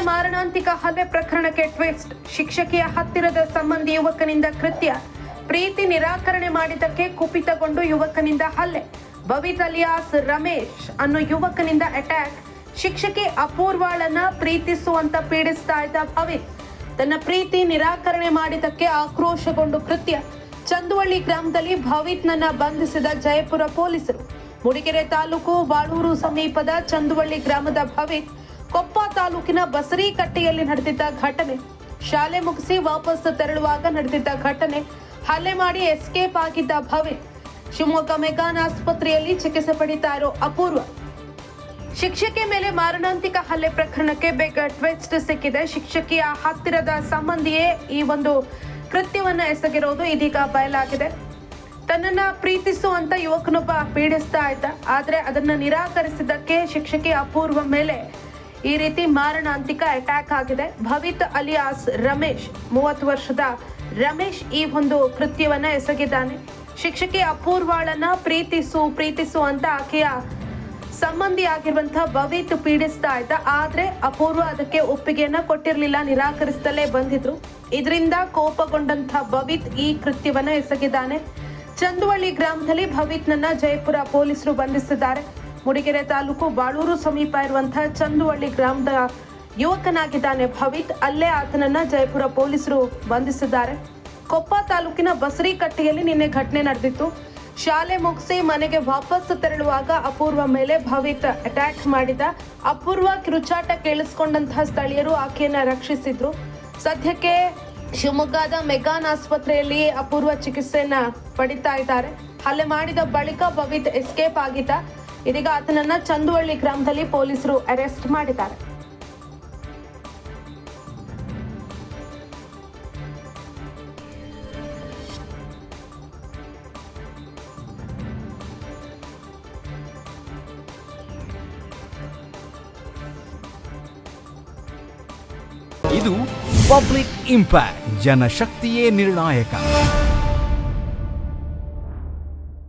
ಮಾರಣಾಂತಿಕ ಹಲ್ಲೆ ಪ್ರಕರಣಕ್ಕೆ ಟ್ವಿಸ್ಟ್. ಶಿಕ್ಷಕಿಯ ಹತ್ತಿರದ ಸಂಬಂಧಿ ಯುವಕನಿಂದ ಕೃತ್ಯ. ಪ್ರೀತಿ ನಿರಾಕರಣೆ ಮಾಡಿದ್ದಕ್ಕೆ ಕುಪಿತಗೊಂಡು ಯುವಕನಿಂದ ಹಲ್ಲೆ. ಭವಿತ್ ಅಲಿಯಾಸ್, ರಮೇಶ್ ಅನ್ನೋ ಯುವಕನಿಂದ ಅಟ್ಯಾಕ್ ಶಿಕ್ಷಕಿ ಅಪೂರ್ವಾಳನ್ನ ಪ್ರೀತಿಸುವಂತ ಪೀಡಿಸ್ತಾ ಇದ್ದ ಭವಿತ್ ತನ್ನ ಪ್ರೀತಿ ನಿರಾಕರಣೆ ಮಾಡಿದ್ದಕ್ಕೆ ಆಕ್ರೋಶಗೊಂಡು ಕೃತ್ಯ. ಚಂದುವಳ್ಳಿ ಗ್ರಾಮದಲ್ಲಿ ಭವಿತ್ನನ್ನ ಬಂಧಿಸಿದ ಜಯಪುರ ಪೊಲೀಸರು. ಮೂಡಿಗೆರೆ ತಾಲೂಕು ಬಾಳೂರು ಸಮೀಪದ ಚಂದುವಳ್ಳಿ ಗ್ರಾಮದ ಭವಿತ್ ಕೊಪ್ಪ ತಾಲೂಕಿನ ಬಸರಿಕಟ್ಟೆಯಲ್ಲಿ ನಡೆದಿದ್ದ ಘಟನೆ. ಶಾಲೆ ಮುಗಿಸಿ ವಾಪಸ್ ತೆರಳುವಾಗ ನಡೆದಿದ್ದ ಘಟನೆ. ಹಲ್ಲೆ ಮಾಡಿ ಎಸ್ಕೇಪ್ ಆಗಿದ್ದ ಭವಿ ಶಿವಮೊಗ್ಗ ಮೆಗಾನ್ ಆಸ್ಪತ್ರೆಯಲ್ಲಿ ಚಿಕಿತ್ಸೆ ಪಡಿತಾ ಇರೋ ಅಪೂರ್ವ. ಶಿಕ್ಷಕಿ ಮೇಲೆ ಮಾರಣಾಂತಿಕ ಹಲ್ಲೆ ಪ್ರಕರಣಕ್ಕೆ ಬೇಗ ಟ್ವಿಸ್ಟ್ ಸಿಕ್ಕಿದೆ. ಶಿಕ್ಷಕಿಯ ಹತ್ತಿರದ ಸಂಬಂಧಿಯೇ ಈ ಒಂದು ಕೃತ್ಯವನ್ನ ಎಸಗಿರೋದು ಇದೀಗ ಬಯಲಾಗಿದೆ. ತನ್ನನ್ನ ಪ್ರೀತಿಸುವಂತ ಯುವಕನೊಬ್ಬ ಪೀಡಿಸ್ತಾ ಇದ್ದ. ಆದ್ರೆ ಅದನ್ನ ನಿರಾಕರಿಸಿದ್ದಕ್ಕೆ ಶಿಕ್ಷಕಿ ಅಪೂರ್ವ ಮೇಲೆ ಈ ರೀತಿ ಮಾರಣಾಂತಿಕ ಅಟ್ಯಾಕ್ ಆಗಿದೆ. ಭವಿತ್ ಅಲಿಯಾಸ್ ರಮೇಶ್, ಮೂವತ್ತು ವರ್ಷದ ರಮೇಶ್ ಈ ಒಂದು ಕೃತ್ಯವನ್ನ ಎಸಗಿದ್ದಾನೆ. ಶಿಕ್ಷಕಿ ಅಪೂರ್ವಾಳನ್ನ ಪ್ರೀತಿಸು ಪ್ರೀತಿಸು ಅಂತ ಆಕೆಯ ಸಂಬಂಧಿ ಆಗಿರುವಂತಹ ಭವಿತ್ ಪೀಡಿಸ್ತಾ ಇದ್ದ. ಆದ್ರೆ ಅಪೂರ್ವ ಅದಕ್ಕೆ ಒಪ್ಪಿಗೆಯನ್ನ ಕೊಟ್ಟಿರಲಿಲ್ಲ, ನಿರಾಕರಿಸದಲ್ಲೇ ಬಂದಿದ್ರು. ಇದರಿಂದ ಕೋಪಗೊಂಡಂತಹ ಭವಿತ್ ಈ ಕೃತ್ಯವನ್ನ ಎಸಗಿದ್ದಾನೆ. ಚಂದುವಳ್ಳಿ ಗ್ರಾಮದಲ್ಲಿ ಭವಿತ್ನನ್ನ ಜಯಪುರ ಪೊಲೀಸರು ಬಂಧಿಸಿದ್ದಾರೆ. ಮೂಡಿಗೆರೆ ತಾಲೂಕು ಬಾಳೂರು ಸಮೀಪ ಇರುವಂತಹ ಚಂದುವಳ್ಳಿ ಗ್ರಾಮದ ಯುವಕನಾಗಿದ್ದಾನೆ ಭವಿತ್. ಅಲ್ಲೇ ಆತನನ್ನ ಜಯಪುರ ಪೊಲೀಸರು ಬಂಧಿಸಿದ್ದಾರೆ. ಕೊಪ್ಪ ತಾಲೂಕಿನ ಬಸರಿಕಟ್ಟೆಯಲ್ಲಿ ನಿನ್ನೆ ಘಟನೆ ನಡೆದಿತ್ತು. ಶಾಲೆ ಮುಗಿಸಿ ಮನೆಗೆ ವಾಪಸ್ ತೆರಳುವಾಗ ಅಪೂರ್ವ ಮೇಲೆ ಭವಿತ್ ಅಟ್ಯಾಕ್ ಮಾಡಿದ. ಅಪೂರ್ವ ಕಿರುಚಾಟ ಕೇಳಿಸ್ಕೊಂಡಂತಹ ಸ್ಥಳೀಯರು ಆಕೆಯನ್ನ ರಕ್ಷಿಸಿದ್ರು. ಸದ್ಯಕ್ಕೆ ಶಿವಮೊಗ್ಗದ ಮೆಗಾನ್ ಆಸ್ಪತ್ರೆಯಲ್ಲಿ ಅಪೂರ್ವ ಚಿಕಿತ್ಸೆಯನ್ನ ಪಡಿತಾ ಇದ್ದಾರೆ. ಹಲ್ಲೆ ಮಾಡಿದ ಬಳಿಕ ಭವಿತ್ ಎಸ್ಕೇಪ್ ಆಗಿದ್ದ. ಇದೀಗ ಆತನನ್ನ ಚಂದುವಳ್ಳಿ ಗ್ರಾಮದಲ್ಲಿ ಪೊಲೀಸರು ಅರೆಸ್ಟ್ ಮಾಡಿದ್ದಾರೆ. ಇದು ಪಬ್ಲಿಕ್ ಇಂಪ್ಯಾಕ್ಟ್ ಜನಶಕ್ತಿಯೇ ನಿರ್ಣಾಯಕ.